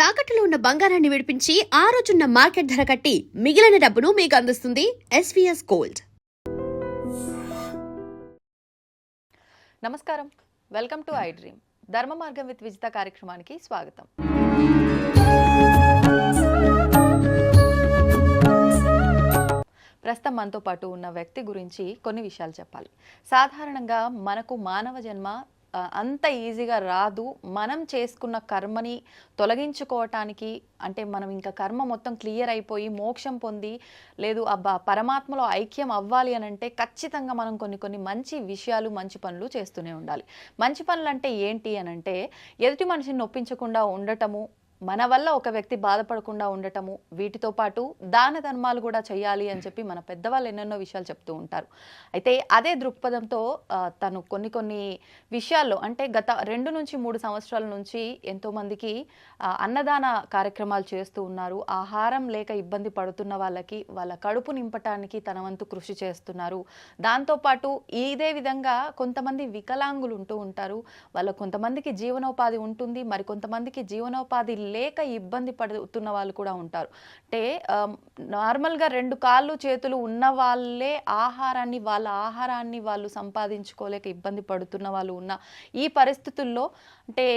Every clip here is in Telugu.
తాకట్టులో ఉన్న బంగారాన్ని విడిపించి ఆ రోజున్న మార్కెట్ ధర కట్టి మిగిలిన డబ్బును మీకు అందిస్తుంది ఎస్వీఎస్ గోల్డ్ నమస్కారం. Welcome to I dream Dharma Margam with Vijitha కార్యక్రమానికి స్వాగతం. ప్రస్తుతం మనతో పాటు ఉన్న వ్యక్తి గురించి కొన్ని విషయాలు చెప్పాలి. సాధారణంగా మనకు మానవ జన్మ అంత ఈజీగా రాదు. మనం చేసుకున్న కర్మని తొలగించుకోవటానికి అంటే మనం ఇంకా కర్మ మొత్తం క్లియర్ అయిపోయి మోక్షం పొంది లేదు అబ్బా పరమాత్మలో ఐక్యం అవ్వాలి అని అంటే ఖచ్చితంగా మనం కొన్ని కొన్ని మంచి విషయాలు మంచి పనులు చేస్తూనే ఉండాలి. మంచి పనులు అంటే ఏంటి అని అంటే ఎదుటి మనిషిని నొప్పించకుండా ఉండటము మన వల్ల ఒక వ్యక్తి బాధపడకుండా ఉండటము వీటితో పాటు దాన ధర్మాలు కూడా చేయాలి అని చెప్పి మన పెద్దవాళ్ళు ఎన్నెన్నో విషయాలు చెప్తూ ఉంటారు. అయితే అదే దృక్పథంతో తను కొన్ని కొన్ని విషయాల్లో అంటే గత రెండు నుంచి మూడు సంవత్సరాల నుంచి ఎంతోమందికి అన్నదాన కార్యక్రమాలు చేస్తూ ఉన్నారు. ఆహారం లేక ఇబ్బంది పడుతున్న వాళ్ళకి వాళ్ళ కడుపు నింపటానికి తన వంతు కృషి చేస్తున్నారు. దాంతోపాటు ఇదే విధంగా కొంతమంది వికలాంగులు ఉంటూ ఉంటారు. వాళ్ళ కొంతమందికి జీవనోపాధి ఉంటుంది. మరి కొంతమందికి జీవనోపాధి లేక ఇబ్బంది పడుతున్న వాళ్ళు కూడా ఉంటారు. అంటే నార్మల్గా రెండు కాళ్ళు చేతులు ఉన్న వాళ్ళే ఆహారాన్ని వాళ్ళ ఆహారాన్ని వాళ్ళు సంపాదించుకోలేక ఇబ్బంది పడుతున్న వాళ్ళు ఉన్న ఈ పరిస్థితుల్లో అంటే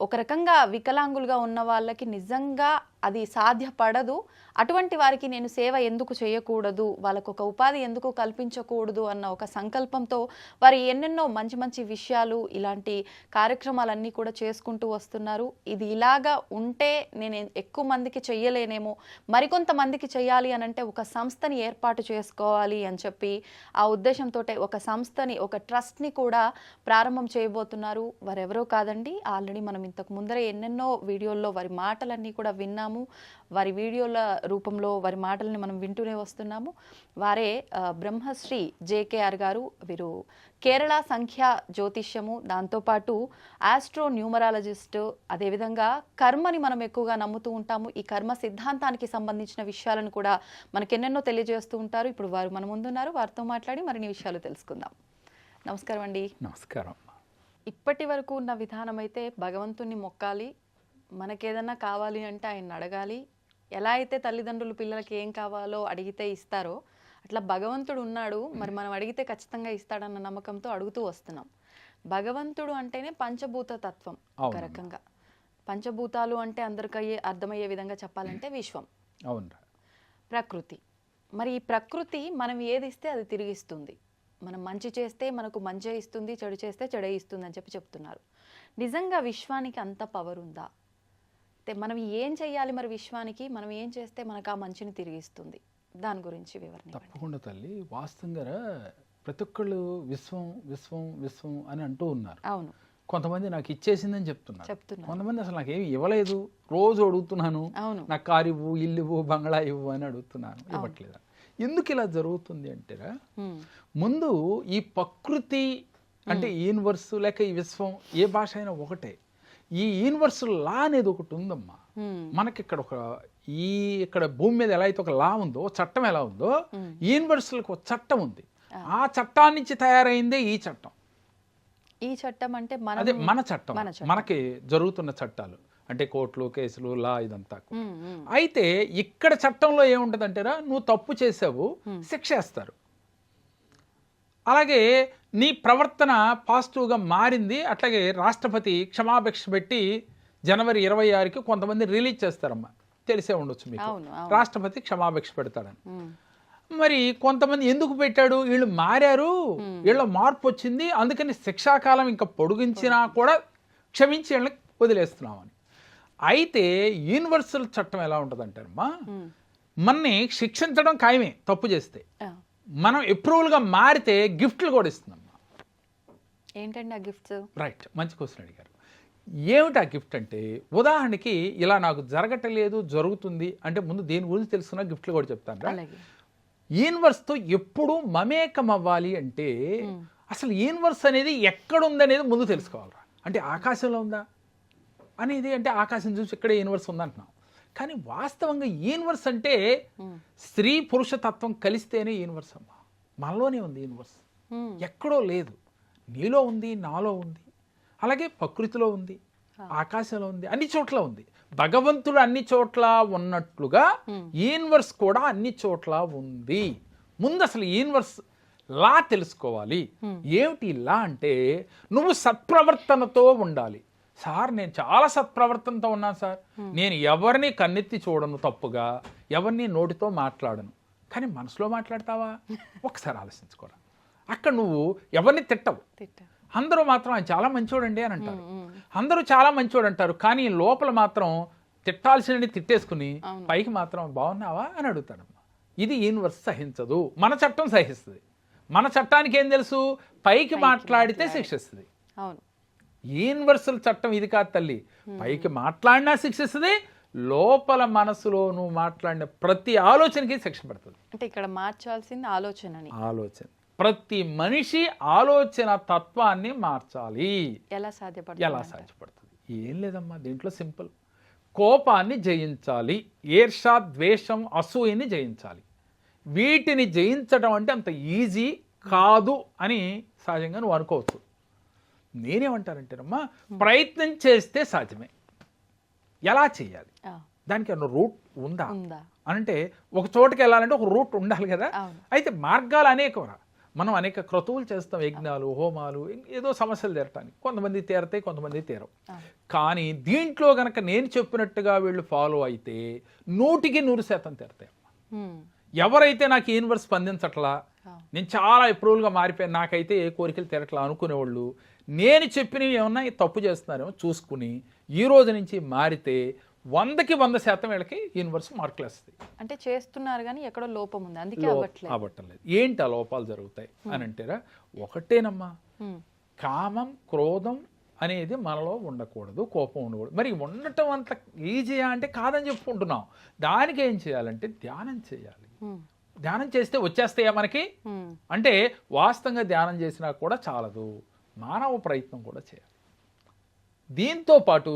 ఒక రకంగా వికలాంగులుగా ఉన్న వాళ్ళకి నిజంగా అది సాధ్యపడదు. అటువంటి వారికి నేను సేవ ఎందుకు చేయకూడదు? వాళ్ళకు ఒక ఉపాధి ఎందుకు కల్పించకూడదు? అన్న ఒక సంకల్పంతో వారు ఎన్నెన్నో మంచి మంచి విషయాలు ఇలాంటి కార్యక్రమాలన్నీ కూడా చేసుకుంటూ వస్తున్నారు. ఇది ఇలాగా ఉంటే నేను ఎక్కువ మందికి చెయ్యలేనేమో. మరికొంతమందికి చేయాలి అని అంటే ఒక సంస్థని ఏర్పాటు చేసుకోవాలి అని చెప్పి ఆ ఉద్దేశంతో ఒక సంస్థని ఒక ట్రస్ట్ని కూడా ప్రారంభం చేయబోతున్నారు. వారెవరో కాదండి ఆల్రెడీ మనం ఇంతకు ముందరే ఎన్నెన్నో వీడియోల్లో వారి మాటలన్నీ కూడా విన్నాము. వారి వీడియోల రూపంలో వారి మాటలని మనం వింటూనే వస్తున్నాము. వారే బ్రహ్మశ్రీ జేకేఆర్ గారు వీరు కేరళ సంఖ్య జ్యోతిష్యము దాంతోపాటు ఆస్ట్రో న్యూమరాలజిస్ట్ అదేవిధంగా కర్మని మనం ఎక్కువగా నమ్ముతూ ఉంటాము. ఈ కర్మ సిద్ధాంతానికి సంబంధించిన విషయాలను కూడా మనకెన్నెన్నో తెలియజేస్తూ ఉంటారు. ఇప్పుడు వారు మన ముందున్నారు. వారితో మాట్లాడి మరిన్ని విషయాలు తెలుసుకుందాం. నమస్కారం అండి. నమస్కారం. ఇప్పటి వరకు ఉన్న విధానం అయితే భగవంతుణ్ణి మొక్కాలి మనకేదన్నా కావాలి అంటే ఆయన అడగాలి. ఎలా అయితే తల్లిదండ్రులు పిల్లలకి ఏం కావాలో అడిగితే ఇస్తారో అట్లా భగవంతుడు ఉన్నాడు. మరి మనం అడిగితే ఖచ్చితంగా ఇస్తాడన్న నమ్మకంతో అడుగుతూ వస్తున్నాం. భగవంతుడు అంటేనే పంచభూత తత్వం ఒక. రకంగా. పంచభూతాలు అంటే అందరికీ అయ్యే అర్థమయ్యే విధంగా చెప్పాలంటే విశ్వం. అవునరా ప్రకృతి. మరి ఈ ప్రకృతి మనం ఏది ఇస్తే అది తిరిగిస్తుంది. మనం మంచి చేస్తే మనకు మంచి ఇస్తుంది చెడు చేస్తే చెడే ఇస్తుంది అని చెప్పి చెప్తున్నారు. నిజంగా విశ్వానికి అంత పవర్ ఉందా? అయితే మనం ఏం చేయాలి మరి విశ్వానికి? మనం ఏం చేస్తే మనకు ఆ మంచిని తిరిగిస్తుంది దాని గురించి వివరణ. తప్పకుండా తల్లి. వాస్తవంగా ప్రతి ఒక్కళ్ళు విశ్వం విశ్వం విశ్వం అని అంటూ ఉన్నారు. అవును. కొంతమంది నాకు ఇచ్చేసిందని చెప్తున్నారు. చెప్తున్నారు. కొంతమంది అసలు నాకు ఏమి ఇవ్వలేదు. రోజు అడుగుతున్నాను. అవును. నాకు కారు ఇవ్వు ఇల్లు ఇవ్వు బంగ్లా ఇవ్వు అని అడుగుతున్నాను. ఇవ్వట్లేదు? ఎందుకు ఇలా జరుగుతుంది అంటేరా ముందు ఈ ప్రకృతి అంటే యూనివర్స్ లేక ఈ విశ్వం ఏ భాష అయినా ఒకటే. ఈ యూనివర్స్ లా అనేది ఒకటి ఉందమ్మా. మనకి ఇక్కడ ఒక ఈ ఇక్కడ భూమి మీద ఎలా అయితే ఒక లా ఉందో చట్టం ఎలా ఉందో. యూనివర్సల్కి ఒక చట్టం ఉంది. ఆ. చట్టాన్ని నుంచి తయారైందే ఈ చట్టం. ఈ చట్టం అంటే మన మన చట్టం. మనకి జరుగుతున్న చట్టాలు. అంటే కోర్టులు కేసులు లా ఇదంతా అయితే ఇక్కడ చట్టంలో ఏముంటదంటేరా నువ్వు తప్పు చేసావు శిక్ష వేస్తారు. అలాగే నీ ప్రవర్తన పాజిటివ్గా మారింది అట్లాగే రాష్ట్రపతి క్షమాభిక్ష పెట్టి జనవరి ఇరవై ఆరుకి కొంతమంది రిలీజ్ చేస్తారమ్మా. తెలిసే ఉండొచ్చు మీకు. రాష్ట్రపతి క్షమాభిక్ష పెడతాడని మరి కొంతమంది ఎందుకు పెట్టాడు? వీళ్ళు మారారు వీళ్ళ మార్పు వచ్చింది అందుకని శిక్షాకాలం ఇంకా పొడిగించినా కూడా క్షమించి వీళ్ళని వదిలేస్తున్నామని. అయితే యూనివర్సల్ చట్టం ఎలా ఉంటుందంటారమ్మా? ఉమ్, మనని శిక్షించడం ఖాయమే తప్పు చేస్తే. మనం అప్రూవల్గా మారితే గిఫ్ట్లు కూడా ఇస్తుందమ్మా. ఏంటండి ఆ గిఫ్ట్స్ రైట్ మంచి క్వశ్చన్ అడిగారు. ఏమిటి ఆ గిఫ్ట్ అంటే ఉదాహరణకి ఇలా నాకు జరగటలేదు జరుగుతుంది అంటే ముందు దేని గురించి తెలుసుకున్న గిఫ్ట్లు కూడా చెప్తాను యూనివర్స్తో ఎప్పుడు మమేకం అవ్వాలి అంటే అసలు యూనివర్స్ అనేది ఎక్కడ ఉందనేది ముందు తెలుసుకోవాలరా. అంటే ఆకాశంలో ఉందా? అనేది అంటే ఆకాశం చూసి ఇక్కడే యూనివర్స్ ఉందంటున్నాం కానీ వాస్తవంగా యూనివర్స్ అంటే స్త్రీ పురుష తత్వం కలిస్తేనే యూనివర్స్ అమ్మా. మనలోనే ఉంది యూనివర్స్ ఎక్కడో లేదు. నీలో ఉంది నాలో ఉంది. అలాగే ప్రకృతిలో ఉంది ఆకాశంలో ఉంది అన్ని చోట్ల ఉంది. భగవంతుడు అన్ని చోట్ల ఉన్నట్లుగా యూనివర్స్ కూడా అన్ని చోట్ల ఉంది. ముందు అసలు యూనివర్స్ లా తెలుసుకోవాలి. ఏమిటి లా అంటే నువ్వు సత్ప్రవర్తనతో ఉండాలి. సార్ నేను చాలా సత్ప్రవర్తనతో ఉన్నాను సార్. నేను ఎవరిని కన్నెత్తి చూడను తప్పుగా ఎవరిని నోటితో మాట్లాడను. కానీ మనసులో మాట్లాడతావా? ఒకసారి ఆలోచించుకోరా. అక్కడ నువ్వు ఎవరిని తిట్టవు. తిట్ట అందరూ మాత్రం ఆయన చాలా మంచోడండి అని అంటారు. అందరూ చాలా మంచోడు అంటారు. కానీ లోపల మాత్రం తిట్టాల్సిన తిట్టేసుకుని పైకి మాత్రం బాగున్నావా అని అడుగుతాడమ్మా. ఇది యూనివర్స్ సహించదు. మన చట్టం సహిస్తుంది. మన చట్టానికి ఏం తెలుసు? పైకి మాట్లాడితే శిక్షిస్తుంది. అవును. యూనివర్సల్ చట్టం ఇది కాదు తల్లి. పైకి మాట్లాడినా శిక్షిస్తుంది లోపల మనసులో నువ్వు మాట్లాడిన ప్రతి ఆలోచనకి శిక్ష పడుతుంది. అంటే ఇక్కడ మార్చాల్సింది ఆలోచనని. ఆలోచన. ప్రతి మనిషి ఆలోచన తత్వాన్ని మార్చాలి. ఎలా సాధ్యపడుతుంది ఎలా సాధ్యపడుతుంది? ఏం లేదమ్మా దీంట్లో సింపుల్. కోపాన్ని జయించాలి ఈర్ష ద్వేషం అసూయని జయించాలి. వీటిని జయించడం అంటే అంత ఈజీ కాదు అని సహజంగా నువ్వు అనుకోవచ్చు. నేనేమంటానంటేనమ్మా ప్రయత్నం చేస్తే సాధ్యమే. ఎలా చేయాలి? దానికి అన్న రూట్ ఉందా? అంటే ఒక చోటుకి వెళ్ళాలంటే ఒక రూట్ ఉండాలి కదా. అయితే మార్గాలు అనేకరా మనం అనేక క్రతువులు చేస్తాం యజ్ఞాలు హోమాలు ఏదో సమస్యలు తీరటానికి. కొంతమంది తీరతాయి కొంతమంది తీరవు. కానీ దీంట్లో గనక నేను చెప్పినట్టుగా వీళ్ళు ఫాలో అయితే నూటికి నూరు శాతం తీరతాయి ఎవరైతే నాకు యూనివర్స్ స్పందించట్లా. నేను చాలా ఎప్రూవల్గా మారిపోయాను. నాకైతే ఏ కోరికలు తీరట్లా అనుకునేవాళ్ళు. నేను చెప్పినవి ఏమన్నా తప్పు చేస్తున్నారేమో చూసుకుని ఈ రోజు నుంచి మారితే వందకి వంద శాతం వీళ్ళకి యూనివర్స్ మార్కులు వస్తాయి. అంటే చేస్తున్నారు కానీ ఎక్కడో లోపం ఉంది. అందుకే అవ్వట్లేదు. ఏంటి ఆ లోపాలు జరుగుతాయి? అని అంటారా ఒకటేనమ్మా. కామం క్రోధం అనేది మనలో ఉండకూడదు కోపం ఉండకూడదు. మరి ఉండటం అంత ఈజీయా అంటే కాదని చెప్పుకుంటున్నాం. దానికి ఏం చేయాలంటే ధ్యానం చేయాలి. ధ్యానం చేస్తే వచ్చేస్తాయా మనకి? అంటే వాస్తవంగా ధ్యానం చేసినా కూడా చాలదు. మానవ ప్రయత్నం కూడా చేయాలి. దీంతో పాటు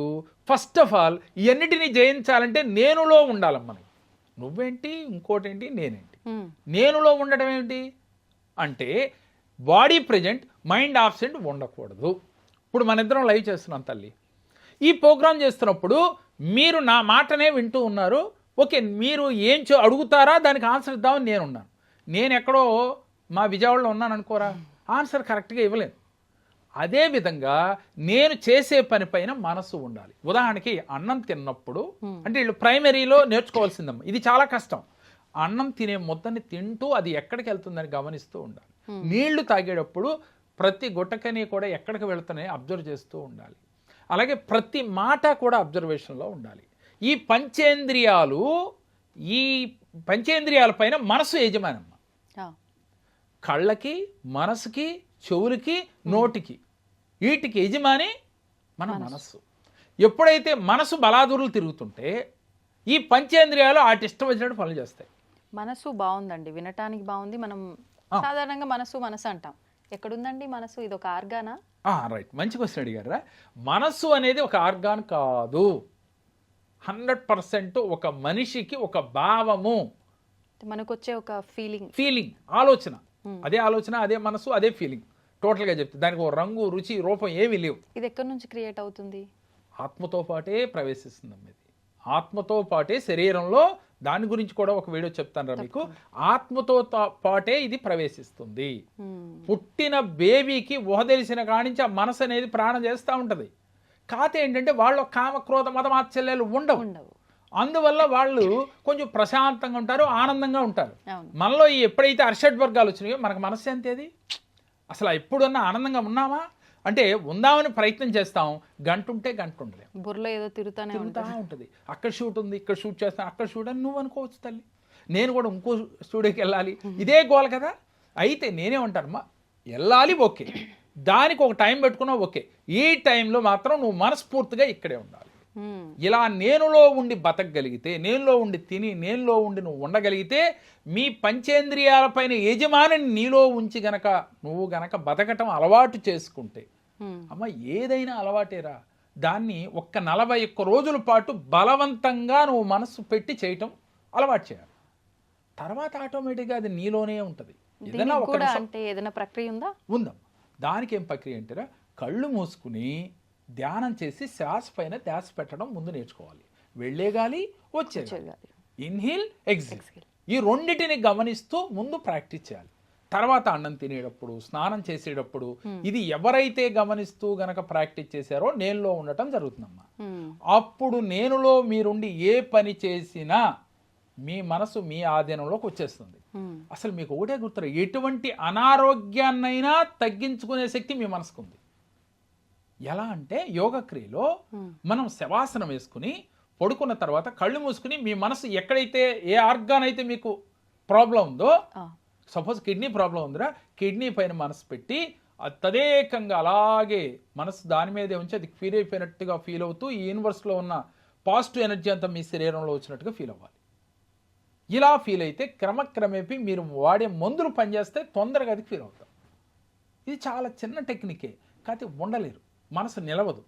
ఫస్ట్ ఆఫ్ ఆల్ ఇవన్నిటిని జయించాలంటే నేనులో ఉండాలమ్మ మనకి నువ్వేంటి? ఇంకోటేంటి? నేనేంటి? నేనులో ఉండడం ఏమిటి? అంటే బాడీ ప్రజెంట్ మైండ్ ఆబ్సెంట్ ఉండకూడదు. ఇప్పుడు మన ఇద్దరం లైవ్ చేస్తున్నాం తల్లి. ఈ ప్రోగ్రామ్ చేస్తున్నప్పుడు మీరు నా మాటనే వింటూ ఉన్నారు. ఓకే మీరు ఏం చే అడుగుతారా? దానికి ఆన్సర్ ఇద్దామని నేను ఉన్నాను నేను ఎక్కడో మా విజయవాడలో ఉన్నాను అనుకోరా? ఆన్సర్ కరెక్ట్గా ఇవ్వలేను అదే విధంగా నేను చేసే పని పైన మనసు ఉండాలి. ఉదాహరణకి అన్నం తిన్నప్పుడు అంటే వీళ్ళు ప్రైమరీలో నేర్చుకోవాల్సిందమ్మా. ఇది చాలా కష్టం. అన్నం తినే ముద్దని తింటూ అది ఎక్కడికి వెళ్తుందని గమనిస్తూ ఉండాలి. నీళ్ళు తాగేటప్పుడు ప్రతి గుట్టకని కూడా ఎక్కడికి వెళ్తున్నాయి అబ్జర్వ్ చేస్తూ ఉండాలి. అలాగే ప్రతి మాట కూడా అబ్జర్వేషన్లో ఉండాలి. ఈ పంచేంద్రియాలు ఈ పంచేంద్రియాల పైన మనసు యజమానమ్మ. కళ్ళకి మనసుకి చెవులకి నోటికి వీటికి యజమాని మన మనస్సు. ఎప్పుడైతే మనసు బలాదురులు తిరుగుతుంటే ఈ పంచేంద్రియాలు వాటి ఇష్టం వచ్చినట్టు పనులు చేస్తాయి. మనసు బాగుందండి. వినటానికి బాగుంది. మనం సాధారణంగా మనసు మనసు అంటాం. ఎక్కడుందండి మనసు ఇది ఒక ఆర్గానా రైట్. మంచి క్వశ్చన్ అడిగారా మనస్సు అనేది ఒక ఆర్గాన్ కాదు. హండ్రెడ్ పర్సెంట్ ఒక మనిషికి ఒక భావము. మనకు వచ్చే ఒక ఫీలింగ్ ఫీలింగ్ ఆలోచన. అదే ఆలోచన అదే మనసు అదే ఫీలింగ్ టోటల్గా చెప్తే దానికి ఒక రంగు రుచి రూపం ఏమీ లేవు. ఇది ఎక్కడి నుంచి క్రియేట్ అవుతుంది? ఆత్మతో పాటే ప్రవేశిస్తుందమ్మ ఇది. ఆత్మతో పాటే శరీరంలో దాని గురించి కూడా ఒక వీడియో చెప్తాను మీకు. ఆత్మతో పాటే ఇది ప్రవేశిస్తుంది. ఉమ్, పుట్టిన బేబీకి ఊహ తెలిసిన కానించి ఆ మనసు అనేది ప్రాణం చేస్తూ ఉంటుంది. కాతే ఏంటంటే వాళ్ళు కామ క్రోధ మతమాత్సల్యాలు ఉండవు. అందువల్ల వాళ్ళు కొంచెం ప్రశాంతంగా ఉంటారు ఆనందంగా ఉంటారు. మనలో ఈ ఎప్పుడైతే అర్షడ్ వర్గాలు వచ్చినాయో మనకు మనశ్శాంతి అది? అసలు ఎప్పుడన్నా ఆనందంగా ఉన్నామా అంటే ఉందామని ప్రయత్నం చేస్తాం. గంట ఉంటే గంట ఉండలేం. బుర్రలో ఏదో తిరుగుతానే తిరుగుతూ ఉంటుంది. అక్కడ షూట్ ఉంది ఇక్కడ షూట్ చేస్తాను అక్కడ షూట్ అని నువ్వు అనుకోవచ్చు తల్లి. నేను కూడా ఇంకో స్టూడియోకి వెళ్ళాలి. ఇదే గోల్ కదా? అయితే నేనే ఉంటానమ్మా వెళ్ళాలి ఓకే. దానికి ఒక టైం పెట్టుకున్నావు ఓకే. ఈ టైంలో మాత్రం నువ్వు మనస్ఫూర్తిగా ఇక్కడే ఉండాలి. ఇలా నేనులో ఉండి బతకగలిగితే నేనులో ఉండి తిని నేనులో ఉండి నువ్వు ఉండగలిగితే మీ పంచేంద్రియాలపైన యజమానిని నీలో ఉంచి గనక నువ్వు గనక బతకటం అలవాటు చేసుకుంటే అమ్మ ఏదైనా అలవాటేరా. దాన్ని ఒక్క నలభై ఒక్క రోజుల పాటు బలవంతంగా నువ్వు మనస్సు పెట్టి చేయటం అలవాటు చేయాలి. తర్వాత ఆటోమేటిక్గా అది నీలోనే ఉంటుంది. ఏదైనా ఒక అంటే ఏదైనా ప్రక్రియ ఉందా? ఉందమ్మా. దానికి ఏం ప్రక్రియ అంటారా కళ్ళు మూసుకుని ధ్యానం చేసి శ్వాస పైన ధ్యాస పెట్టడం ముందు నేర్చుకోవాలి వెళ్ళే గాలి వచ్చే. Inhale exhale. ఈ రెండిటిని గమనిస్తూ ముందు ప్రాక్టీస్ చేయాలి తర్వాత అన్నం తినేటప్పుడు స్నానం చేసేటప్పుడు ఇది ఎవరైతే గమనిస్తూ గనక ప్రాక్టీస్ చేశారో నేనులో ఉండటం జరుగుతుందమ్మా మ్మ్. అప్పుడు నేనులో మీరుండి ఏ పని చేసినా మీ మనసు మీ ఆధీనంలోకి వచ్చేస్తుంది. అసలు మీకు ఒకటే గుర్తురా ఎటువంటి అనారోగ్యాన్నైనా తగ్గించుకునే శక్తి మీ మనసుకు ఉంది ఎలా అంటే యోగ క్రియలో మనం శవాసనం వేసుకుని పడుకున్న తర్వాత కళ్ళు మూసుకుని మీ మనసు ఎక్కడైతే ఏ ఆర్గాన్ అయితే మీకు ప్రాబ్లం ఉందో. సపోజ్ కిడ్నీ ప్రాబ్లం ఉందిరా కిడ్నీ పైన మనసు పెట్టి తదేకంగా అలాగే మనసు దాని మీదే ఉంచి అది ఫీల్ అయిపోయినట్టుగా ఫీల్ అవుతూ ఈ యూనివర్స్లో ఉన్న పాజిటివ్ ఎనర్జీ అంతా మీ శరీరంలో వచ్చినట్టుగా ఫీల్ అవ్వాలి. ఇలా ఫీల్ అయితే క్రమక్రమేపీ మీరు వాడే మందులు పనిచేస్తే తొందరగా అది ఫీల్ అవుతాం. ఇది చాలా చిన్న టెక్నికే కాకపోతే ఉండలేరు. మనసు నిలవదు.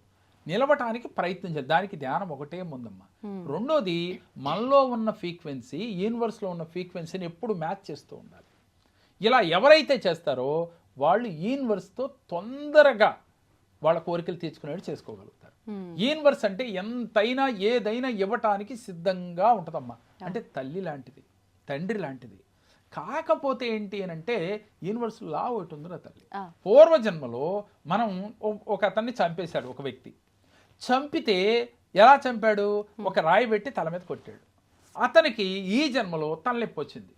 నిలవటానికి ప్రయత్నించాలి దానికి ధ్యానం ఒకటే ముందమ్మా. రెండోది మనలో ఉన్న ఫ్రీక్వెన్సీ యూనివర్స్లో ఉన్న ఫ్రీక్వెన్సీని ఎప్పుడు మ్యాచ్ చేస్తూ ఉండాలి. ఇలా ఎవరైతే చేస్తారో వాళ్ళు యూనివర్స్తో తొందరగా వాళ్ళ కోరికలు తీర్చుకునేట్టు చేసుకోగలుగుతారు యూనివర్స్ అంటే ఎంతైనా ఏదైనా ఇవ్వటానికి సిద్ధంగా ఉంటుందమ్మా. అంటే తల్లి లాంటిది తండ్రి లాంటిది. కాకపోతే ఏంటి అని అంటే యూనివర్స్ లా ఒకటి ఉందిరా తల్లి. పూర్వజన్మలో మనం ఒక అతన్ని చంపేశాడు ఒక వ్యక్తి. చంపితే ఎలా చంపాడు? ఒక రాయి పెట్టి తల మీద కొట్టాడు. అతనికి ఈ జన్మలో తలనొప్పి వచ్చింది.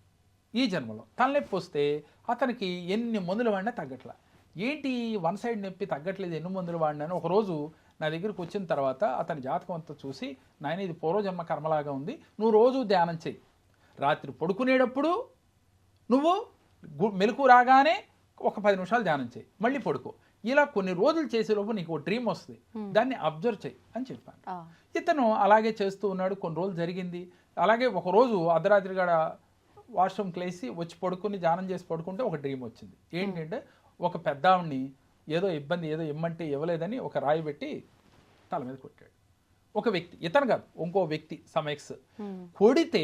ఈ జన్మలో తలనొప్పి వస్తే అతనికి ఎన్ని మందులు వాడినా తగ్గట్లా. ఏంటి వన్ సైడ్ నొప్పి తగ్గట్లేదు ఎన్ని మందులు వాడినాను ఒకరోజు నా దగ్గరికి వచ్చిన తర్వాత అతని జాతకం అంతా చూసి నాయన ఇది పూర్వజన్మ కర్మలాగా ఉంది. నువ్వు రోజు ధ్యానం చెయ్యి. రాత్రి పడుకునేటప్పుడు నువ్వు మెలకు రాగానే ఒక పది నిమిషాలు ధ్యానం చేయి మళ్ళీ పడుకో. ఇలా కొన్ని రోజులు చేసేలోపు నీకు ఒక డ్రీమ్ వస్తుంది. దాన్ని అబ్జర్వ్ చేయి అని చెప్పాను. ఇతను అలాగే చేస్తూ ఉన్నాడు. కొన్ని రోజులు జరిగింది. అలాగే ఒక రోజు అర్ధరాత్రి గడ వాష్రూమ్కి లేసి వచ్చి పడుకుని ధ్యానం చేసి పడుకుంటే ఒక డ్రీమ్ వచ్చింది. ఏంటంటే ఒక పెద్ద ఆవిడ్ని ఏదో ఇబ్బంది ఏదో ఇమ్మంటే ఇవ్వలేదని ఒక రాయి పెట్టి తల మీద కొట్టాడు. ఒక వ్యక్తి ఇతను కాదు ఇంకో వ్యక్తి సమెక్స్. మ్మ్. కొడితే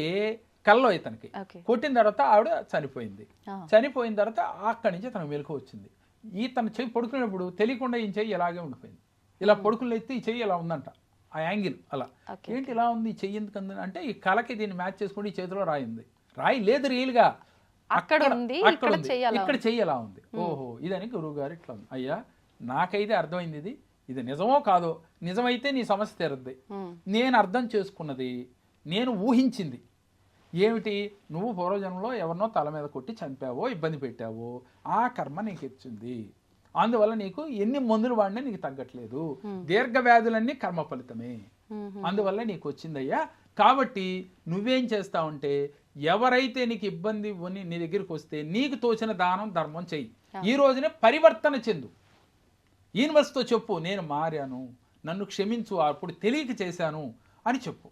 కల్లో ఇతనికి. కొట్టిన తర్వాత ఆవిడ చనిపోయింది. చనిపోయిన తర్వాత అక్కడి నుంచి తనకు మెలకు వచ్చింది. ఈ తన చెయ్యి పడుకునేప్పుడు తెలియకుండా ఈ చెయ్యి ఇలాగే ఉండిపోయింది. ఇలా పడుకుని ఎత్తి ఈ చెయ్యి ఇలా ఉందంట ఆ యాంగిల్ అలా. ఏంటి ఇలా ఉంది ఈ చెయ్యి ఎందుకు అంటే ఈ కళకి దీన్ని మ్యాచ్ చేసుకుని ఈ చేతిలో రాయి ఉంది రాయి లేదు రియల్గా. అక్కడ ఉంది, ఇక్కడ చెయ్యి అలా ఇక్కడ ఉంది? ఓహో ఇదని గురువు గారు ఇట్లా ఉంది. అయ్యా నాకైతే అర్థమైంది ఇది. ఇది నిజమో కాదో? నిజమైతే నీ సమస్య తీరద్ది. నేను అర్థం చేసుకున్నది నేను ఊహించింది. ఏమిటి? నువ్వు పూర్వజన్మలో ఎవరినో తల మీద కొట్టి చంపావో ఇబ్బంది పెట్టావో ఆ కర్మ నీకు ఇచ్చింది అందువల్ల నీకు ఎన్ని మందులు వాడినా నీకు తగ్గట్లేదు. దీర్ఘ వ్యాధులన్నీ కర్మ ఫలితమే. అందువల్ల నీకు వచ్చిందయ్యా కాబట్టి నువ్వేం చేస్తావంటే ఎవరైతే నీకు ఇబ్బంది ఉని నీ దగ్గరికి వస్తే నీకు తోచిన దానం ధర్మం చెయ్యి. ఈ రోజునే పరివర్తన చెందు. యూనివర్స్తో చెప్పు నేను మారాను నన్ను క్షమించు అప్పుడు తెలియక చేశాను అని చెప్పు.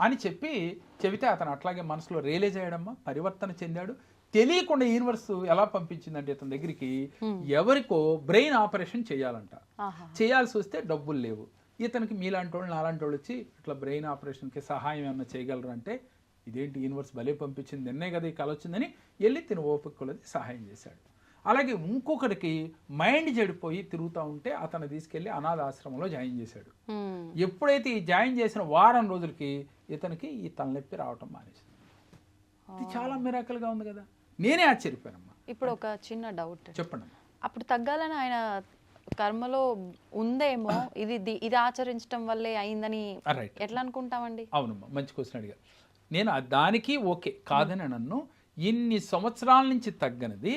అని చెప్పి చెబితే అతను అట్లాగే మనసులో రియలైజ్ అయ్యాడమ్మా పరివర్తన చెందాడు. తెలియకుండా యూనివర్స్ ఎలా పంపించిందంటే ఇతని దగ్గరికి ఎవరికో బ్రెయిన్ ఆపరేషన్ చేయాలంట. చేయాల్సి వస్తే డబ్బులు లేవు. ఇతనికి మీలాంటి వాళ్ళు నాలాంటి వాళ్ళు వచ్చి ఇట్లా బ్రెయిన్ ఆపరేషన్కి సహాయం ఏమన్నా చేయగలరు అంటే ఇదేంటి యూనివర్స్ భలే పంపించింది? నిన్నే కదా ఈ కళ వచ్చిందని వెళ్ళి తిను ఓపిక కొలది సహాయం చేశాడు. అలాగే ఇంకొకరికి మైండ్ చెడిపోయి తిరుగుతూ ఉంటే అతను తీసుకెళ్ళి అనాథ ఆశ్రమంలో జాయిన్ చేశాడు. మ్మ్. ఎప్పుడైతే ఈ జాయిన్ చేసిన వారం రోజులకి ఇతనికి ఈ తలనొప్పి రావటం మానేసింది. ఇది చాలా మిరాకల్గా ఉంది కదా. నేనే ఆశ్చర్యపోయానమ్మా. ఇప్పుడు ఒక చిన్న డౌట్ చెప్పండి. అప్పుడు తగ్గాలని ఆయన కర్మలో ఉందేమో ఇది ఇది ఆచరించడం వల్లే అయిందని రైట్ ఎట్లా అనుకుంటామండి? అవునమ్మా మంచి క్వశ్చన్ అడిగా నేను దానికి ఓకే కాదని నన్ను. ఇన్ని సంవత్సరాల నుంచి తగ్గనిది.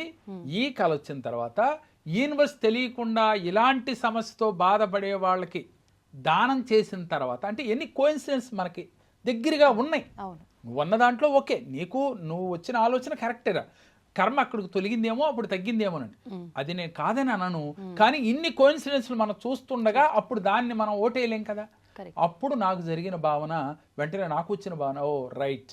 ఈ కళ వచ్చిన తర్వాత యూనివర్స్ తెలియకుండా ఇలాంటి సమస్యతో బాధపడే వాళ్ళకి దానం చేసిన తర్వాత అంటే ఎన్ని కోయిన్సిడెన్స్ మనకి దగ్గరగా ఉన్నాయి. అన్న దాంట్లో ఓకే నీకు నువ్వు వచ్చిన ఆలోచన కరెక్టేరా. కర్మ అక్కడికి తొలగిందేమో అప్పుడు తగ్గిందేమోనండి అది నేను కాదని అనను కానీ ఇన్ని కోయిన్సిడెన్స్లు మనం చూస్తుండగా అప్పుడు దాన్ని మనం ఓటేయలేం కదా. అప్పుడు నాకు జరిగిన భావన వెంటనే నాకు వచ్చిన భావన ఓ రైట్.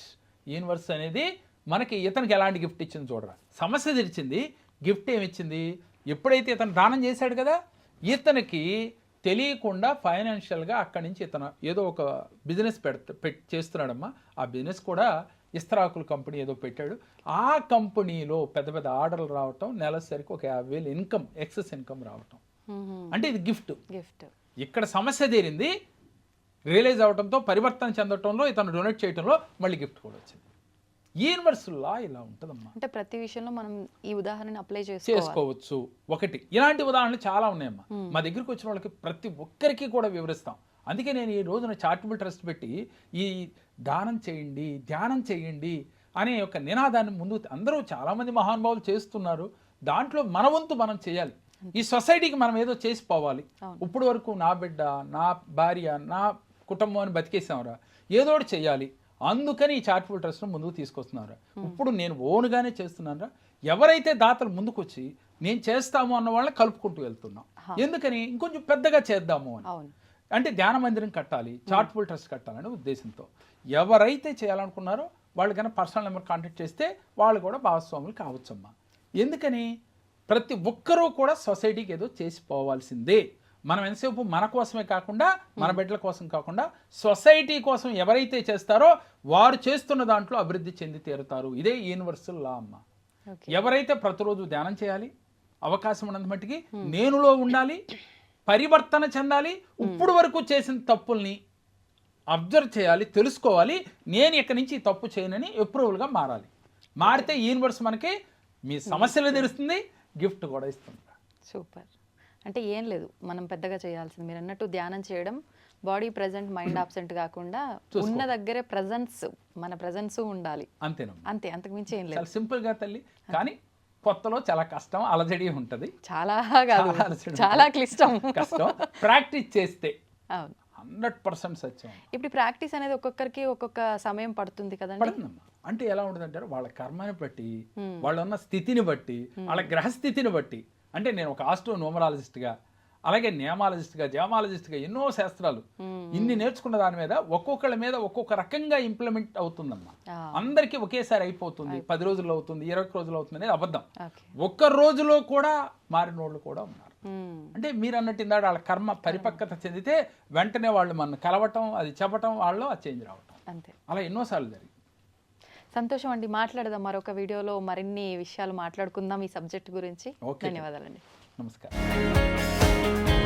యూనివర్స్ అనేది మనకి ఇతనికి ఎలాంటి గిఫ్ట్ ఇచ్చింది చూడరా. సమస్య తెరిచింది గిఫ్ట్ ఏమి ఇచ్చింది? ఎప్పుడైతే ఇతను దానం చేశాడు కదా ఇతనికి తెలియకుండా ఫైనాన్షియల్గా అక్కడి నుంచి ఇతను ఏదో ఒక బిజినెస్ పెడత పెట్ చేస్తున్నాడమ్మా. ఆ బిజినెస్ కూడా ఇస్తరాకుల కంపెనీ ఏదో పెట్టాడు. ఆ కంపెనీలో పెద్ద పెద్ద ఆర్డర్లు రావటం నెలసరికి ఒక యాభై వేలు ఇన్కమ్ ఎక్సెస్ ఇన్కమ్ రావటం. అంటే ఇది గిఫ్ట్. గిఫ్ట్. ఇక్కడ సమస్య తీరింది రియలైజ్ అవడంతో పరివర్తన చెందటంలో ఇతను డొనేట్ చేయడంలో మళ్ళీ గిఫ్ట్ కూడా వచ్చింది. యూనివర్సల్ లా ఇలా ఉంటుందమ్మా. అంటే ప్రతి విషయంలో మనం ఈ ఉదాహరణని అప్లై చేసుకోవచ్చు. ఒకటి ఇలాంటి ఉదాహరణలు చాలా ఉన్నాయమ్మా. మా దగ్గరికి వచ్చిన వాళ్ళకి ప్రతి ఒక్కరికి కూడా వివరిస్తాం. అందుకే నేను ఈ రోజున చారిటబుల్ ట్రస్ట్ పెట్టి ఈ దానం చేయండి ధ్యానం చేయండి అనే ఒక నినాదాన్ని ముందు అందరూ చాలా మంది మహానుభావులు చేస్తున్నారు. దాంట్లో మన వంతు మనం చేయాలి. ఈ సొసైటీకి మనం ఏదో చేసి పోవాలి. ఇప్పుడు వరకు నా బిడ్డ నా భార్య నా కుటుంబం అని బతికేసాంరా. ఏదో ఒకటి చేయాలి అందుకని ఈ చారిటబుల్ ట్రస్ట్ను ముందుకు తీసుకొస్తున్నారు. ఇప్పుడు నేను ఓన్గానే చేస్తున్నారా ఎవరైతే దాతలు ముందుకొచ్చి నేను చేస్తాము అన్న వాళ్ళని కలుపుకుంటూ వెళ్తున్నాం. ఎందుకని? ఇంకొంచెం పెద్దగా చేద్దాము అని. అంటే ధ్యాన మందిరం కట్టాలి చారిటబుల్ ట్రస్ట్ కట్టాలనే ఉద్దేశంతో. ఎవరైతే చేయాలనుకున్నారో వాళ్ళు కనుక పర్సనల్ నెంబర్ కాంటాక్ట్ చేస్తే వాళ్ళు కూడా భాగస్వాములు కావచ్చమ్మా. ఎందుకని? ప్రతి ఒక్కరూ కూడా సొసైటీకి ఏదో చేసి పోవాల్సిందే. మనం ఎంతసేపు మన కోసమే కాకుండా మన బిడ్డల కోసం కాకుండా సొసైటీ కోసం ఎవరైతే చేస్తారో వారు చేస్తున్న దాంట్లో అభివృద్ధి చెంది తీరుతారు. ఇదే యూనివర్సల్ లా అమ్మ. ఎవరైతే ప్రతిరోజు ధ్యానం చేయాలి అవకాశం ఉన్నంత మట్టికి నేనులో ఉండాలి పరివర్తన చెందాలి ఇప్పుడు వరకు చేసిన తప్పుల్ని అబ్జర్వ్ చేయాలి తెలుసుకోవాలి నేను ఇక్కడి నుంచి తప్పు చేయనని అప్రూవల్గా మారాలి. మారితే యూనివర్స్ మనకి మీ సమస్యలు తెలుస్తుంది గిఫ్ట్ కూడా ఇస్తుంది. సూపర్ అంటే ఏం లేదు. మనం పెద్దగా చేయాల్సింది మీరు అన్నట్టు ధ్యానం చేయడం బాడీ ప్రజెంట్ మైండ్ ఆబ్సెంట్ కాకుండా ఉన్న దగ్గరే ప్రజెన్స్ మన ప్రజెన్స్ ఉండాలి. అంతేనమ్మా. అంతే అంతకు మించి ఏం లేదు. చాలా సింపుల్గా తల్లి. కానీ కొత్తలో చాలా కష్టం అలజడి ఉంటుంది. చాలా కాదు. చాలా క్లిష్టం. కష్టం. ప్రాక్టీస్ చేస్తే అవును. హండ్రెడ్ పర్సెంట్ సత్యం. ఇప్పుడు ప్రాక్టీస్ అనేది ఒక్కొక్కరికి ఒక్కొక్క సమయం పడుతుంది కదండి. అంటే ఎలా ఉంటుందంటే వాళ్ళ కర్మని బట్టి వాళ్ళ ఉన్న స్థితిని బట్టి వాళ్ళ గ్రహస్థితిని బట్టి అంటే నేను ఒక ఆస్ట్రో న్యూమరాలజిస్ట్గా అలాగే నియమాలజిస్ట్గా జియామాలజిస్ట్గా ఎన్నో శాస్త్రాలు ఇన్ని నేర్చుకున్న దాని మీద ఒక్కొక్కళ్ళ మీద ఒక్కొక్క రకంగా ఇంప్లిమెంట్ అవుతుందమ్మా. అందరికీ ఒకేసారి అయిపోతుంది పది రోజుల్లో అవుతుంది ఇరవై రోజులు అవుతుంది అనేది అబద్ధం. ఒక్క రోజులో కూడా మారిన వాళ్ళు కూడా ఉన్నారు. అంటే మీరు అన్నట్టు ఇందాక వాళ్ళ కర్మ పరిపక్వత చెందితే వెంటనే వాళ్ళు మన కలవటం అది చెప్పటం వాళ్ళు ఆ చేంజ్ రావటం. అలా ఎన్నోసార్లు జరిగింది. సంతోషం అండి మాట్లాడదాం మరొక వీడియోలో మరిన్ని విషయాలు మాట్లాడుకుందాం ఈ సబ్జెక్ట్ గురించి. ధన్యవాదాలండి. నమస్కారం.